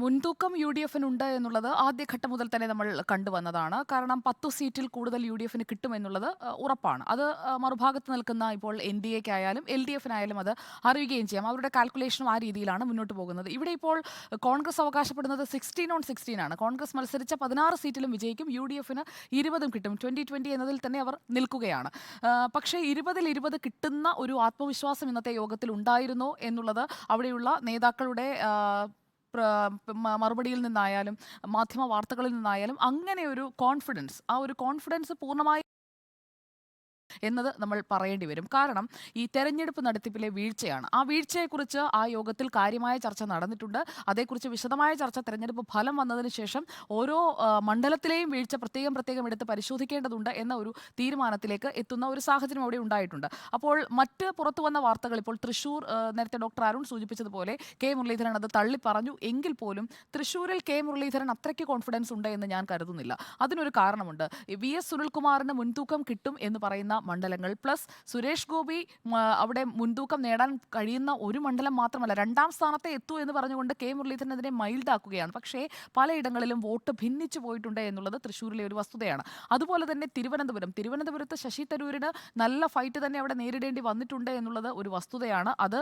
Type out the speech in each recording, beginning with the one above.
മുൻതൂക്കം U D എഫിനുണ്ട് എന്നുള്ളത് ആദ്യഘട്ടം മുതൽ തന്നെ നമ്മൾ കണ്ടുവന്നതാണ് കാരണം പത്തു സീറ്റിൽ കൂടുതൽ യു ഡി എഫിന് കിട്ടുമെന്നുള്ളത് ഉറപ്പാണ്. അത് മറുഭാഗത്ത് നിൽക്കുന്ന ഇപ്പോൾ എൻ ഡി എക്കായാലും എൽ ഡി എഫിനായാലും അത് അറിയുകയും ചെയ്യാം. അവരുടെ കാൽക്കുലേഷനും ആ രീതിയിലാണ് മുന്നോട്ട് പോകുന്നത്. ഇവിടെ ഇപ്പോൾ കോൺഗ്രസ് അവകാശപ്പെടുന്നത് സിക്സ്റ്റീൻ ഓൺ സിക്സ്റ്റീൻ ആണ്. കോൺഗ്രസ് മത്സരിച്ച പതിനാറ് സീറ്റിലും വിജയിക്കും യു ഡി എഫിന് ഇരുപതും കിട്ടും. ട്വന്റി ട്വന്റി എന്നതിൽ തന്നെ അവർ നിൽക്കുകയാണ്. പക്ഷേ ഇരുപതിൽ ഇരുപത് കിട്ടുന്ന ഒരു ആത്മവിശ്വാസം ഇന്നത്തെ യോഗത്തിൽ ഉണ്ടായിരുന്നോ എന്നുള്ളത് അവിടെയുള്ള നേതാക്കളുടെ മറുപടിയിൽ നിന്നായാലും മാധ്യമ വാർത്തകളിൽ നിന്നായാലും അങ്ങനെ ഒരു കോൺഫിഡൻസ് ആ ഒരു കോൺഫിഡൻസ് പൂർണമായി എന്നത് നമ്മൾ പറയേണ്ടി വരും. കാരണം ഈ തെരഞ്ഞെടുപ്പ് നടത്തിപ്പിലെ വീഴ്ചയാണ്. ആ വീഴ്ചയെക്കുറിച്ച് ആ യോഗത്തിൽ കാര്യമായ ചർച്ച നടന്നിട്ടുണ്ട്. അതേക്കുറിച്ച് വിശദമായ ചർച്ച തെരഞ്ഞെടുപ്പ് ഫലം വന്നതിന് ശേഷം ഓരോ മണ്ഡലത്തിലെയും വീഴ്ച പ്രത്യേകം പ്രത്യേകം എടുത്ത് പരിശോധിക്കേണ്ടതുണ്ട് എന്ന ഒരു തീരുമാനത്തിലേക്ക് എത്തുന്ന ഒരു സാഹചര്യം അവിടെ ഉണ്ടായിട്ടുണ്ട്. അപ്പോൾ മറ്റ് പുറത്തു വന്ന വാർത്തകൾ ഇപ്പോൾ തൃശൂർ നേരത്തെ ഡോക്ടർ അരുൺ സൂചിപ്പിച്ചതുപോലെ കെ മുരളീധരൻ അത് തള്ളി പറഞ്ഞു. എങ്കിൽ പോലും തൃശൂരിൽ കെ മുരളീധരൻ അത്രയ്ക്ക് കോൺഫിഡൻസ് ഉണ്ട് എന്ന് ഞാൻ കരുതുന്നില്ല. അതിനൊരു കാരണമുണ്ട്. വി എസ് സുനിൽകുമാറിന് മുൻതൂക്കം കിട്ടും എന്ന് പറയുന്ന മണ്ഡലങ്ങൾ. പ്ലസ് സുരേഷ് ഗോപി അവിടെ മുൻതൂക്കം നേടാൻ കഴിയുന്ന ഒരു മണ്ഡലം മാത്രമല്ല രണ്ടാം സ്ഥാനത്തെ എത്തൂ എന്ന് പറഞ്ഞുകൊണ്ട് കെ. മുരളീധരൻ അതിനെ മൈൽഡ് ആക്കുകയാണ് പക്ഷേ പലയിടങ്ങളിലും വോട്ട് ഭിന്നിച്ചു പോയിട്ടുണ്ട് എന്നുള്ളത് തൃശ്ശൂരിലെ ഒരു വസ്തുതയാണ്. അതുപോലെ തന്നെ തിരുവനന്തപുരം. തിരുവനന്തപുരത്ത് ശശി തരൂരിന് നല്ല ഫൈറ്റ് തന്നെ അവിടെ നേരിടേണ്ടി വന്നിട്ടുണ്ട് എന്നുള്ളത് ഒരു വസ്തുതയാണ്. അത്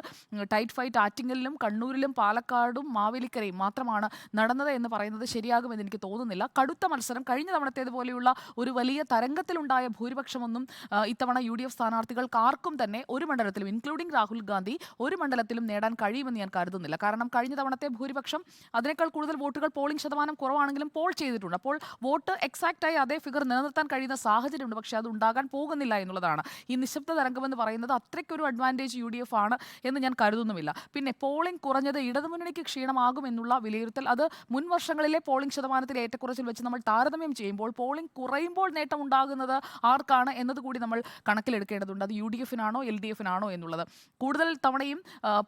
ടൈറ്റ് ഫൈറ്റ് ആറ്റിങ്ങലിലും കണ്ണൂരിലും പാലക്കാടും മാവേലിക്കരയും മാത്രമാണ് നടന്നത് എന്ന് പറയുന്നത് ശരിയാകുമെന്ന് എനിക്ക് തോന്നുന്നില്ല. കടുത്ത മത്സരം കഴിഞ്ഞ തവണത്തേതുപോലെയുള്ള ഒരു വലിയ തരംഗത്തിലുണ്ടായ ഭൂരിപക്ഷമൊന്നും ഇത്തവണ യു ഡി എഫ് സ്ഥാനാർത്ഥികൾക്ക് ആർക്കും തന്നെ ഒരു മണ്ഡലത്തിലും ഇൻക്ലൂഡിംഗ് രാഹുൽ ഗാന്ധി ഒരു മണ്ഡലത്തിലും നേടാൻ കഴിയുമെന്ന് ഞാൻ കരുതുന്നില്ല. കാരണം കഴിഞ്ഞ തവണത്തെ ഭൂരിപക്ഷം അതിനേക്കാൾ കൂടുതൽ വോട്ടുകൾ പോളിംഗ് ശതമാനം കുറവാണെങ്കിലും പോൾ ചെയ്തിട്ടുണ്ട്. അപ്പോൾ വോട്ട് എക്സാക്റ്റ് ആയി അതേ ഫിഗർ നിലനിർത്താൻ കഴിയുന്ന സാഹചര്യമുണ്ട്. പക്ഷേ അത് ഉണ്ടാകാൻ പോകുന്നില്ല എന്നുള്ളതാണ്. ഈ നിശബ്ദ തരംഗമെന്ന് പറയുന്നത് അത്രയ്ക്കൊരു അഡ്വാന്റേജ് യു ഡി എഫ് ആണ് എന്ന് ഞാൻ കരുതുന്നുമില്ല. പിന്നെ പോളിംഗ് കുറഞ്ഞത് ഇടതുമുന്നണിക്ക് ക്ഷീണമാകും എന്നുള്ള വിലയിരുത്തൽ അത് മുൻ വർഷങ്ങളിലെ പോളിംഗ് ശതമാനത്തിൽ ഏറ്റക്കുറച്ചിൽ വെച്ച് നമ്മൾ താരതമ്യം ചെയ്യുമ്പോൾ പോളിംഗ് കുറയുമ്പോൾ നേട്ടം ഉണ്ടാകുന്നത് ആർക്കാണ് എന്നതുകൂടി നമ്മൾ കണക്കിലെടുക്കേണ്ടതുണ്ട്. അത് യു ഡി എഫിനാണോ എൽ ഡി എഫിനാണോ എന്നുള്ളത്. കൂടുതൽ തവണയും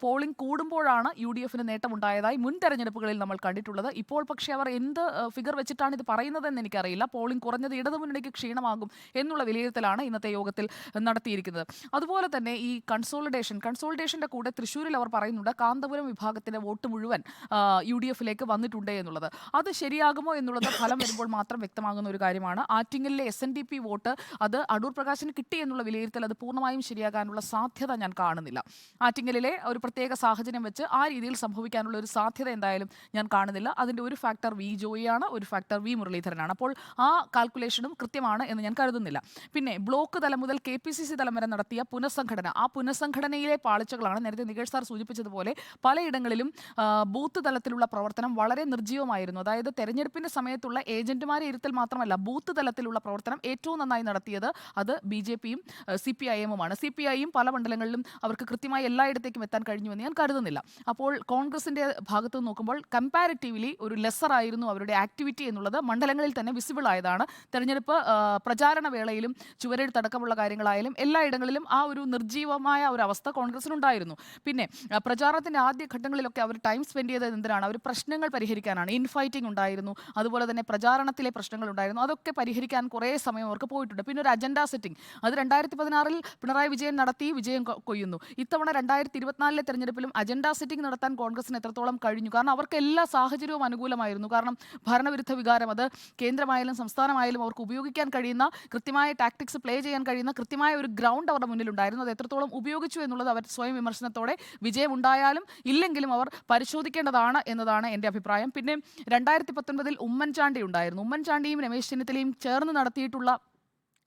പോളിംഗ് കൂടുമ്പോഴാണ് യു ഡി എഫിന് നേട്ടമുണ്ടായതായി മുൻ തെരഞ്ഞെടുപ്പുകളിൽ നമ്മൾ കണ്ടിട്ടുള്ളത്. ഇപ്പോൾ പക്ഷേ അവർ എന്ത് ഫിഗർ വെച്ചിട്ടാണ് ഇത് പറയുന്നതെന്ന് എനിക്കറിയില്ല. പോളിംഗ് കുറഞ്ഞത് ഇടതുമുന്നണിക്ക് ക്ഷീണമാകും എന്നുള്ള വിലയിരുത്തലാണ് ഇന്നത്തെ യോഗത്തിൽ നടത്തിയിരിക്കുന്നത്. അതുപോലെ തന്നെ ഈ കൺസോളിഡേഷൻ കൺസോളിഡേഷന്റെ കൂടെ തൃശ്ശൂരിൽ അവർ പറയുന്നുണ്ട് കാന്തപുരം വിഭാഗത്തിന്റെ വോട്ട് മുഴുവൻ യു ഡി എഫിലേക്ക് വന്നിട്ടുണ്ട് എന്നുള്ളത്. അത് ശരിയാകുമോ എന്നുള്ളത് ഫലം വരുമ്പോൾ മാത്രം വ്യക്തമാകുന്ന ഒരു കാര്യമാണ്. ആറ്റിങ്ങലിലെ S N D P vote അത് അടൂർ പ്രകാശിന് കിട്ടി എന്നുള്ള വിലയിരുത്തൽ അത് പൂർണമായും ശരിയാകാനുള്ള സാധ്യത ഞാൻ കാണുന്നില്ല. ആറ്റിങ്ങലിലെ ഒരു പ്രത്യേക സാഹചര്യം വെച്ച് ആ രീതിയിൽ സംഭവിക്കാനുള്ള ഒരു സാധ്യത എന്തായാലും ഞാൻ കാണുന്നില്ല. അതിന്റെ ഒരു ഫാക്ടർ വി ജോയിയാണ് ഒരു ഫാക്ടർ വി മുരളീധരനാണ്. അപ്പോൾ ആ കാൽക്കുലേഷനും കൃത്യമാണ് എന്ന് ഞാൻ കരുതുന്നില്ല. പിന്നെ ബ്ലോക്ക് തലം മുതൽ കെ പി സി സി തലം വരെ നടത്തിയ പുനഃസംഘടന ആ പുനഃസംഘടനയിലെ പാളിച്ചകളാണ് നേരത്തെ നികേഷ് സാർ സൂചിപ്പിച്ചതുപോലെ പലയിടങ്ങളിലും ബൂത്ത് തലത്തിലുള്ള പ്രവർത്തനം വളരെ നിർജീവമായിരുന്നു. അതായത് തെരഞ്ഞെടുപ്പിന്റെ സമയത്തുള്ള ഏജന്റുമാരെ ഇരുത്തൽ മാത്രമല്ല ബൂത്ത് തലത്തിലുള്ള പ്രവർത്തനം ഏറ്റവും നന്നായി നടത്തിയത് അത് ബി ജെ പിയും സി പി ഐ എമ്മുമാണ്. സി പി ഐയും പല മണ്ഡലങ്ങളിലും അവർക്ക് കൃത്യമായി എല്ലായിടത്തേക്കും എത്താൻ കഴിഞ്ഞുവെന്ന് ഞാൻ കരുതുന്നില്ല. അപ്പോൾ കോൺഗ്രസിന്റെ ഭാഗത്ത് നോക്കുമ്പോൾ കമ്പാരിറ്റീവ്ലി ഒരു ലെസർ ആയിരുന്നു അവരുടെ ആക്ടിവിറ്റി എന്നുള്ളത്. മണ്ഡലങ്ങളിൽ തന്നെ വിസിബിൾ ആയതാണ്. തെരഞ്ഞെടുപ്പ് പ്രചാരണ വേളയിലും ചുവരെഴുത്തടക്കമുള്ള കാര്യങ്ങളായാലും എല്ലായിടങ്ങളിലും ആ ഒരു നിർജീവമായ ഒരു അവസ്ഥ കോൺഗ്രസിനുണ്ടായിരുന്നു. പിന്നെ പ്രചാരണത്തിന്റെ ആദ്യ ഘട്ടങ്ങളിലൊക്കെ അവർ ടൈം സ്പെൻഡ് ചെയ്തത് എന്തിനാണ്? അവർ പ്രശ്നങ്ങൾ പരിഹരിക്കാനാണ്. ഇൻഫൈറ്റിംഗ് ഉണ്ടായിരുന്നു. അതുപോലെ തന്നെ പ്രചാരണത്തിലെ പ്രശ്നങ്ങൾ ഉണ്ടായിരുന്നു. അതൊക്കെ പരിഹരിക്കാൻ കുറേ സമയം അവർക്ക് പോയിട്ടുണ്ട്. പിന്നെ ഒരു അജണ്ട സെറ്റിംഗ്. അത് രണ്ടായിരത്തി പതിനാറിൽ പിണറായി വിജയൻ നടത്തി വിജയം കൊയ്യുന്നു. ഇത്തവണ രണ്ടായിരത്തി ഇരുപത്തിനാലിലെ തെരഞ്ഞെടുപ്പിലും അജണ്ട സെറ്റിംഗ് നടത്താൻ കോൺഗ്രസിന് എത്രത്തോളം കഴിഞ്ഞു? കാരണം അവർക്ക് എല്ലാ സാഹചര്യവും അനുകൂലമായിരുന്നു. കാരണം ഭരണവിരുദ്ധ വികാരം അത് കേന്ദ്രമായാലും സംസ്ഥാനമായാലും അവർക്ക് ഉപയോഗിക്കാൻ കഴിയുന്ന കൃത്യമായ ടാക്ടിക്സ് പ്ലേ ചെയ്യാൻ കഴിയുന്ന കൃത്യമായ ഒരു ഗ്രൗണ്ട് അവരുടെ മുന്നിലുണ്ടായിരുന്നു. അത് എത്രത്തോളം ഉപയോഗിച്ചു എന്നുള്ളത് അവർ സ്വയം വിമർശനത്തോടെ വിജയം ഉണ്ടായാലും ഇല്ലെങ്കിലും അവർ പരിശോധിക്കേണ്ടതാണ് എന്നതാണ് എന്റെ അഭിപ്രായം. പിന്നെ രണ്ടായിരത്തി പത്തൊൻപതിൽ ഉമ്മൻചാണ്ടി ഉണ്ടായിരുന്നു. ഉമ്മൻചാണ്ടിയും രമേശ് ചെന്നിത്തലയും ചേർന്ന് നടത്തിയിട്ടുള്ള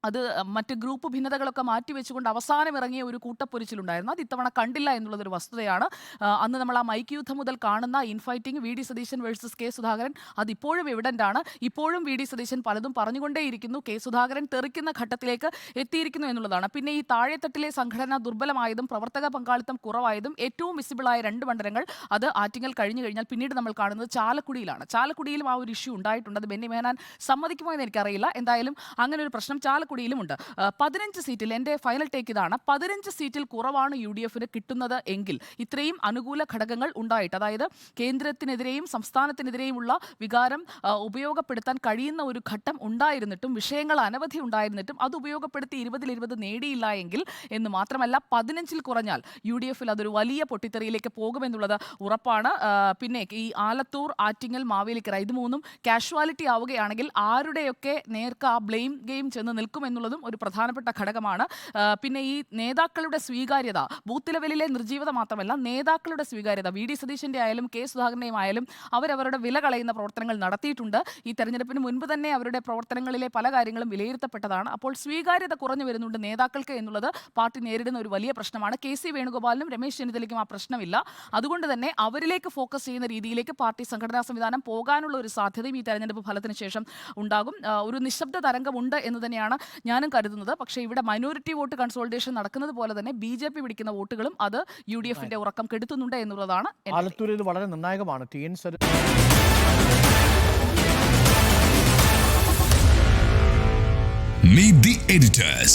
അത് മറ്റ് ഗ്രൂപ്പ് ഭിന്നതകളൊക്കെ മാറ്റിവെച്ചുകൊണ്ട് അവസാനം ഇറങ്ങിയ ഒരു കൂട്ടപ്പൊരിച്ചിലുണ്ടായിരുന്നു. അത് ഇത്തവണ കണ്ടില്ല എന്നുള്ളതൊരു വസ്തുതയാണ്. അന്ന് നമ്മൾ ആ മൈക്ക് യുദ്ധം മുതൽ കാണുന്ന infighting V D Satheesan versus K Sudhakaran അതിപ്പോഴും എവിഡന്റ് ആണ്. ഇപ്പോഴും വി ഡി സതീശൻ പലതും പറഞ്ഞുകൊണ്ടേയിരിക്കുന്നു. കെ സുധാകരൻ തെറിക്കുന്ന ഘട്ടത്തിലേക്ക് എത്തിയിരിക്കുന്നു എന്നുള്ളതാണ്. പിന്നെ ഈ താഴെത്തട്ടിലെ സംഘടന ദുർബലമായതും പ്രവർത്തക പങ്കാളിത്തം കുറവായതും ഏറ്റവും വിസിബിളായ രണ്ട് മണ്ഡലങ്ങൾ അത് ആറ്റിങ്ങൽ കഴിഞ്ഞു കഴിഞ്ഞാൽ പിന്നീട് നമ്മൾ കാണുന്നത് ചാലക്കുടിയിലാണ്. ചാലക്കുടിയിലും ആ ഒരു ഇഷ്യൂ ഉണ്ടായിട്ടുണ്ട്. അത് ബെന്നി മേനാൻ സമ്മതിക്കുമോ എന്ന് എനിക്കറിയില്ല. എന്തായാലും അങ്ങനെ ഒരു പ്രശ്നം ചാലക്കുടി ചാലക്കുടിയിലുമുണ്ട് പതിനഞ്ച് സീറ്റിൽ എന്റെ ഫൈനൽ ടേക്ക് ഇതാണ്. പതിനഞ്ച് സീറ്റിൽ കുറവാണ് യു ഡി എഫിന് കിട്ടുന്നത് എങ്കിൽ ഇത്രയും അനുകൂല ഘടകങ്ങൾ ഉണ്ടായിട്ട് അതായത് കേന്ദ്രത്തിനെതിരെയും സംസ്ഥാനത്തിനെതിരെയുമുള്ള വികാരം ഉപയോഗപ്പെടുത്താൻ കഴിയുന്ന ഒരു ഘട്ടം ഉണ്ടായിരുന്നിട്ടും വിഷയങ്ങൾ അനവധി ഉണ്ടായിരുന്നിട്ടും അത് ഉപയോഗപ്പെടുത്തി ഇരുപതിൽ ഇരുപത് നേടിയില്ല എങ്കിൽ എന്ന് മാത്രമല്ല പതിനഞ്ചിൽ കുറഞ്ഞാൽ യു ഡി എഫിൽ അതൊരു വലിയ പൊട്ടിത്തെറിയിലേക്ക് പോകുമെന്നുള്ളത് ഉറപ്പാണ്. പിന്നെ ഈ ആലത്തൂർ ആറ്റിങ്ങൽ മാവേലിക്കര ഇത് മൂന്നും കാഷ്വാലിറ്റി ആവുകയാണെങ്കിൽ ആരുടെയൊക്കെ നേർക്ക് ആ ബ്ലെയിം ഗെയിം ചെന്ന് നിൽക്കുമെന്നുള്ളതും ഒരു പ്രധാനപ്പെട്ട ഘടകമാണ്. പിന്നെ ഈ നേതാക്കളുടെ സ്വീകാര്യത ബൂത്ത് ലെവലിലെ നിർജീവത മാത്രമല്ല നേതാക്കളുടെ സ്വീകാര്യത വി ഡി സതീശന്റെ ആയാലും കെ സുധാകരന്റെയും ആയാലും അവരവരുടെ വില കളയുന്ന പ്രവർത്തനങ്ങൾ നടത്തിയിട്ടുണ്ട്. ഈ തെരഞ്ഞെടുപ്പിന് മുൻപ് തന്നെ അവരുടെ പ്രവർത്തനങ്ങളിലെ പല കാര്യങ്ങളും വിലയിരുത്തപ്പെട്ടതാണ്. അപ്പോൾ സ്വീകാര്യത കുറഞ്ഞു വരുന്നുണ്ട് നേതാക്കൾക്ക് എന്നുള്ളത് പാർട്ടി നേരിടുന്ന ഒരു വലിയ പ്രശ്നമാണ്. കെ സി വേണുഗോപാലിനും രമേശ് ചെന്നിത്തലയ്ക്കും ആ പ്രശ്നമില്ല. അതുകൊണ്ട് തന്നെ അവരിലേക്ക് ഫോക്കസ് ചെയ്യുന്ന രീതിയിലേക്ക് പാർട്ടി സംഘടനാ സംവിധാനം പോകാനുള്ള ഒരു സാധ്യതയും ഈ തെരഞ്ഞെടുപ്പ് ഫലത്തിന് ശേഷം ഉണ്ടാകും. ഒരു നിശബ്ദ തരംഗമുണ്ട് എന്ന് തന്നെയാണ് ഞാനും കരുതുന്നത്. പക്ഷേ ഇവിടെ മൈനോറിറ്റി വോട്ട് കൺസോൾട്ടേഷൻ നടക്കുന്നത് പോലെ തന്നെ ബി ജെ പി പിടിക്കുന്ന വോട്ടുകളും അത് യു ഡി എഫിന്റെ ഉറക്കം കെടുത്തുന്നുണ്ട് എന്നുള്ളതാണ് എന്റെ ആലത്തൂർ ഇത് വളരെ നിർണായകമാണ്. ടി എൻ സരി Meet the editors.